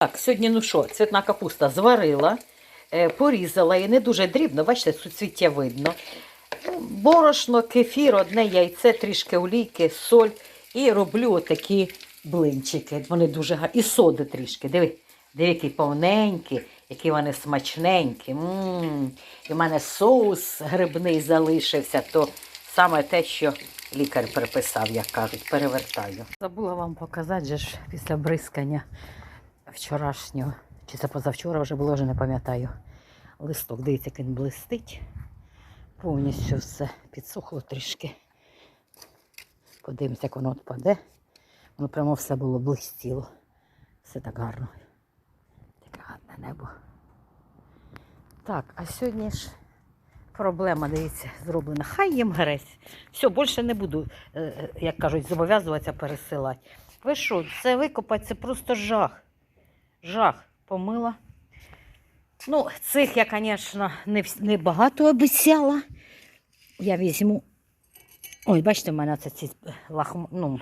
Так, сьогодні, ну що, цвітна капуста зварила, е, порізала і не дуже дрібно, бачите, суцвіття видно. Борошно, кефір, одне яйце, трішки олійки, соль. І роблю отакі блинчики. Вони дуже гарні. І соди трішки. Диви, диви, які повненькі, які вони смачненькі. м І в мене соус грибний залишився, то саме те, що лікар приписав, як кажуть, перевертаю. Забула вам показати, ж після бризкання вчорашнього, чи це позавчора вже було, вже не пам'ятаю. Листок, дивіться, як він блистить. Повністю все підсохло трішки. Подивимося, як воно відпаде. Воно прямо все було блистіло. Все так гарно. Таке гарне небо. Так, а сьогодні ж проблема, дивіться, зроблена. Хай їм грець. Все, більше не буду, е, е, як кажуть, зобов'язуватися пересилати. Ви що, це викопати, це просто жах. Жах. Помила. Ну, цих я, звісно, не, не багато обіцяла. Я візьму. Ой, бачите, в мене це ці лахм... ну,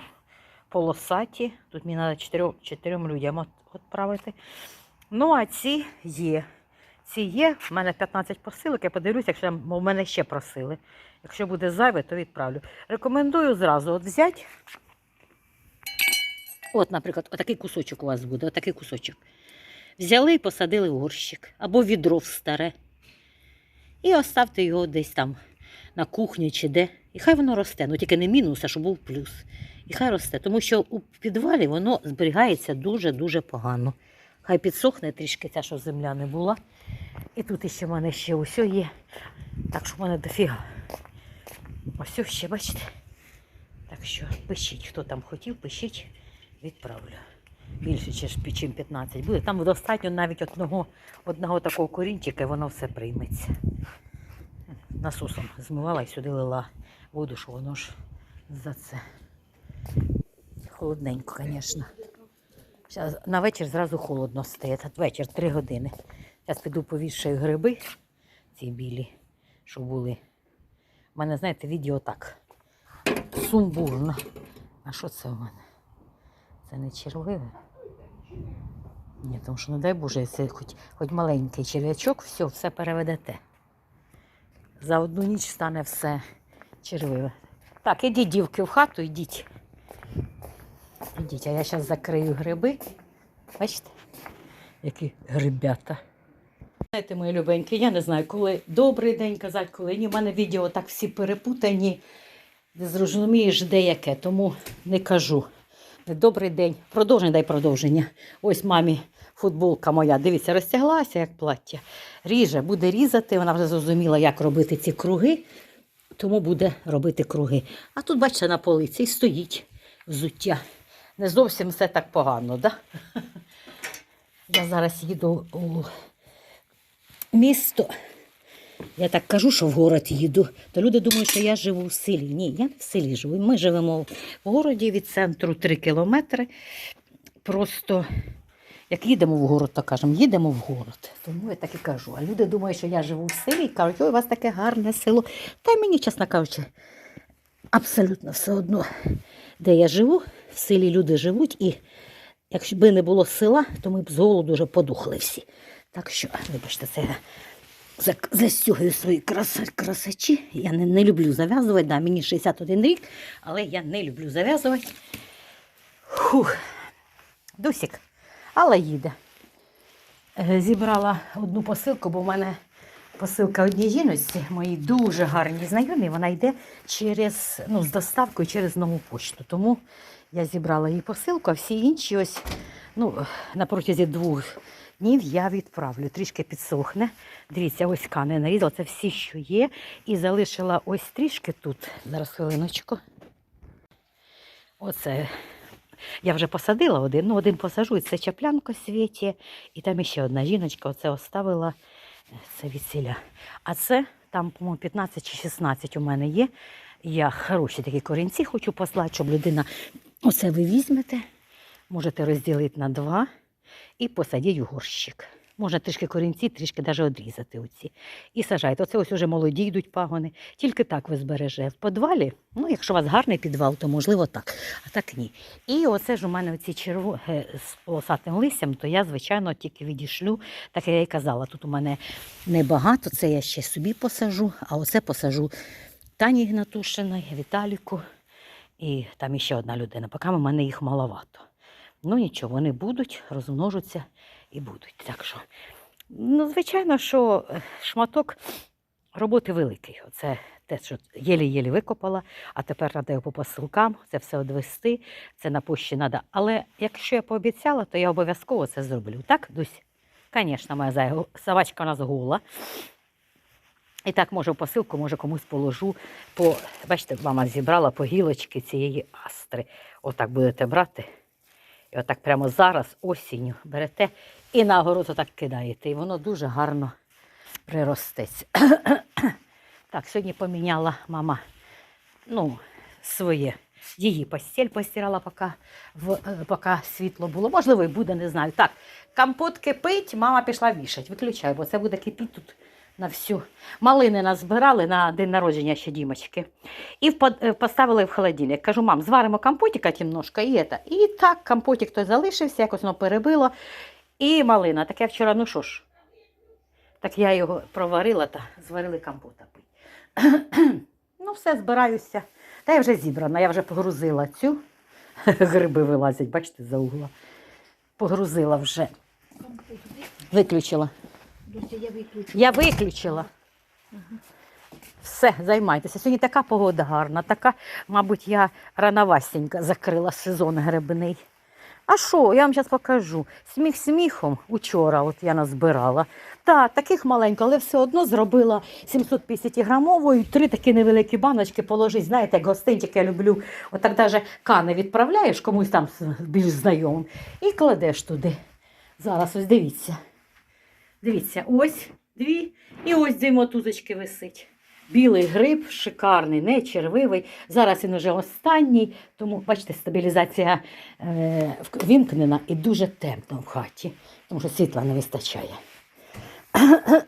полосаті. Тут мені треба чотирьом, чотирьом людям відправити. Ну, а ці є. Ці є. В мене 15 посилок. Я подивлюся, якщо в мене ще просили. Якщо буде зайве, то відправлю. Рекомендую зразу от взяти. От, наприклад, отакий кусочок у вас буде, отакий кусочок. Взяли і посадили горщик або відро в старе. І оставте його десь там на кухні чи де. І хай воно росте. Ну тільки не мінус, а щоб був плюс. І хай росте, тому що у підвалі воно зберігається дуже-дуже погано. Хай підсохне трішки ця, що земля не була. І тут іще в мене ще усе є. Так що в мене дофіга. Ось ще, бачите. Так що пишіть, хто там хотів, пишіть, відправлю. Більше, ніж 15 буде. Там достатньо навіть одного, одного такого корінчика, і воно все прийметься. Насосом змивала і сюди лила воду, що воно ж за це. Холодненько, звісно. Зараз на вечір зразу холодно стає. Та вечір 3 години. Зараз піду повішаю гриби, ці білі, що були. У мене, знаєте, відео так. Сумбурно. А що це у мене? Це не червиве? Ні, тому що, не дай Боже, це хоч, хоч маленький черв'ячок, все, все переведете. За одну ніч стане все червиве. Так, ідіть, дівки, в хату, йдіть. Ідіть, а я зараз закрию гриби. Бачите, які грибята. Знаєте, мої любенькі, я не знаю, коли добрий день казати, коли ні. У мене відео так всі перепутані. Не зрозумієш деяке, тому не кажу. Добрий день. Продовження, дай продовження. Ось мамі футболка моя. Дивіться, розтяглася як плаття. Ріже, буде різати. Вона вже зрозуміла, як робити ці круги, тому буде робити круги. А тут, бачите, на полиці і стоїть взуття. Не зовсім все так погано, да? Я зараз їду у місто. Я так кажу, що в город їду, то люди думають, що я живу в селі. Ні, я не в селі живу. Ми живемо в городі від центру 3 кілометри. Просто як їдемо в город, то кажемо, їдемо в город. Тому я так і кажу. А люди думають, що я живу в селі і кажуть, ой, у вас таке гарне село. Та й мені, чесно кажучи, абсолютно все одно, де я живу, в селі люди живуть, і якщо б не було села, то ми б з голоду вже подухли всі. Так що, вибачте, це зак- свої краса, красачі. Я не, не люблю зав'язувати. Да, мені 61 рік, але я не люблю зав'язувати. Фух. Дусік, але їде. Е, Зібрала одну посилку, бо в мене посилка одній жіночці, моїй дуже гарній знайомій, вона йде через, ну, з доставкою через нову почту. Тому я зібрала її посилку, а всі інші ось ну, на протязі двох днів я відправлю. Трішки підсохне. Дивіться, ось кани нарізала, це всі, що є. І залишила ось трішки тут. Зараз хвилиночку. Оце я вже посадила один, ну один посажу, це чаплянко світі, і там ще одна жіночка оце оставила це весілля. А це там, по-моєму, 15 чи 16 у мене є. Я хороші такі корінці хочу послати, щоб людина оце ви візьмете, можете розділити на два і посадіть у горщик. Можна трішки корінці, трішки навіть одрізати оці. І сажайте. Оце ось уже молоді йдуть пагони. Тільки так ви збереже. В підвалі, ну, якщо у вас гарний підвал, то можливо так, а так ні. І оце ж у мене оці черво е, з полосатим листям, то я, звичайно, тільки відішлю, так як я і казала. Тут у мене небагато, це я ще собі посажу, а оце посажу Тані Гнатушиної, Віталіку і там іще одна людина. Поки в мене їх маловато. Ну нічого, вони будуть, розмножаться і будуть. Так що, ну, звичайно, що е, шматок роботи великий. Оце те, що єлі-єлі викопала, а тепер треба його по посилкам, це все одвести, це на пущі треба. Але якщо я пообіцяла, то я обов'язково це зроблю. Так, Дусь? Звісно, моя зай- собачка у нас гола. І так, може, посилку, може, комусь положу. По, бачите, мама зібрала по гілочки цієї астри. Отак будете брати. І отак прямо зараз, осінню, берете і на огород отак кидаєте. І воно дуже гарно приростеться. так, сьогодні поміняла мама ну, своє. Її постіль постирала, поки, в, е, поки світло було. Можливо, і буде, не знаю. Так, компот кипить, мама пішла вішать. Виключай, бо це буде кипіти тут на всю. Малини назбирали на день народження ще дімочки. І е, поставили в холодильник. Кажу, мам, зваримо компотика немножко і це. І так, компотик той залишився, якось воно перебило. І малина. Так я вчора, ну що ж, так я його проварила та зварили компота ну, все, збираюся. Та я вже зібрана, я вже погрузила цю. Гриби вилазять, бачите, за угла. Погрузила вже. Виключила. Я виключу. Я виключила. Все, займайтеся. Сьогодні така погода гарна, така, мабуть, я рановастенько закрила сезон грибний. А що, я вам зараз покажу. Сміх сміхом учора от я назбирала. Так, таких маленько, але все одно зробила 750 грамовою, три такі невеликі баночки положить. Знаєте, як гостинчик я люблю. Отак навіть кани відправляєш комусь там більш знайомим і кладеш туди. Зараз ось дивіться. Дивіться, ось дві, і ось дві мотузочки висить. Білий гриб, шикарний, не червивий. Зараз він уже останній, тому, бачите, стабілізація е, вімкнена і дуже темно в хаті, тому що світла не вистачає.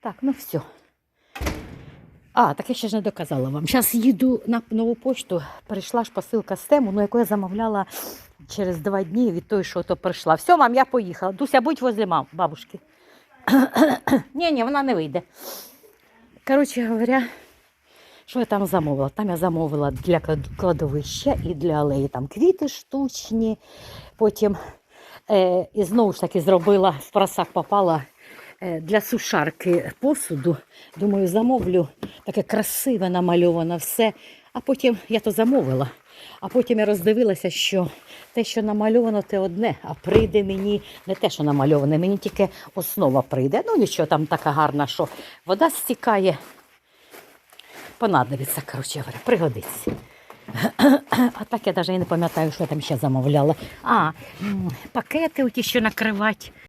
так, ну все. А, так я ще ж не доказала вам. Зараз їду на нову почту. Прийшла ж посилка з тему, ну, яку я замовляла через два дні від той, що то прийшла. Все, мам, я поїхала. Дуся, будь возле мам, бабушки. ні, ні, вона не вийде. Коротше говоря, що я там замовила? Там я замовила для кладовища і для алеї там квіти штучні. Потім е, і знову ж таки зробила в просак попала е, для сушарки посуду. Думаю, замовлю таке красиве намальоване все. А потім я то замовила. А потім я роздивилася, що те, що намальовано, те одне, а прийде мені не те, що намальоване, мені тільки основа прийде. Ну нічого, там така гарна, що вода стікає. Понадобиться, коротше пригодиться. А так я навіть і не пам'ятаю, що я там ще замовляла. А, пакети оті, що накривати